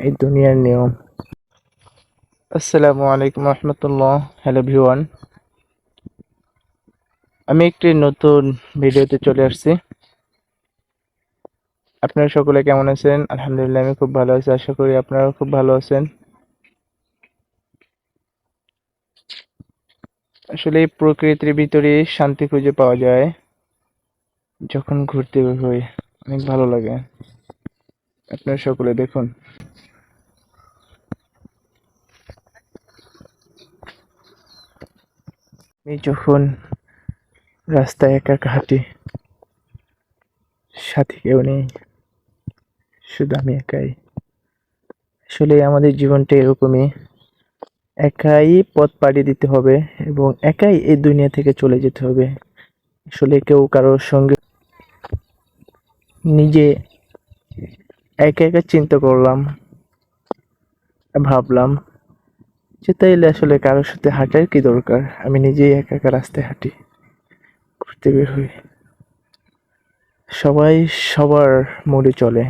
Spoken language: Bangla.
এই দুনিয়ার নিয়ম। আসসালামু আলাইকুম রহমতুল্লাহ। হ্যালো ভিওয়ান আমি একটি নতুন ভিডিওতে চলে আসছি। আপনারা সকলে কেমন আছেন? আলহামদুলিল্লাহ, আমি খুব ভালো আছি। আশা করি আপনারাও খুব ভালো আছেন। আসলে প্রকৃতির ভিতরে শান্তি খুঁজে পাওয়া যায়। যখন ঘুরতে হই, অনেক ভালো লাগে। আপনারা সকলে দেখুন। আমি যখন রাস্তায় একা একা হাঁটি, সাথে কেউ নেই, শুধু আমি একাই। আসলে আমাদের জীবনটা এরকমই। একাই পথ পাড়ি দিতে হবে এবং একাই এই দুনিয়া থেকে চলে যেতে হবে। আসলে কেউ কারোর সঙ্গে নিজে একা একা চিন্তা করলাম, ভাবলাম যে তাইলে আসলে কারোর সাথে হাঁটার কি দরকার? আমি নিজেই একা একা রাস্তায় হাঁটি, ঘুরতে বের হই। সবাই সবার মোড়ে চলে।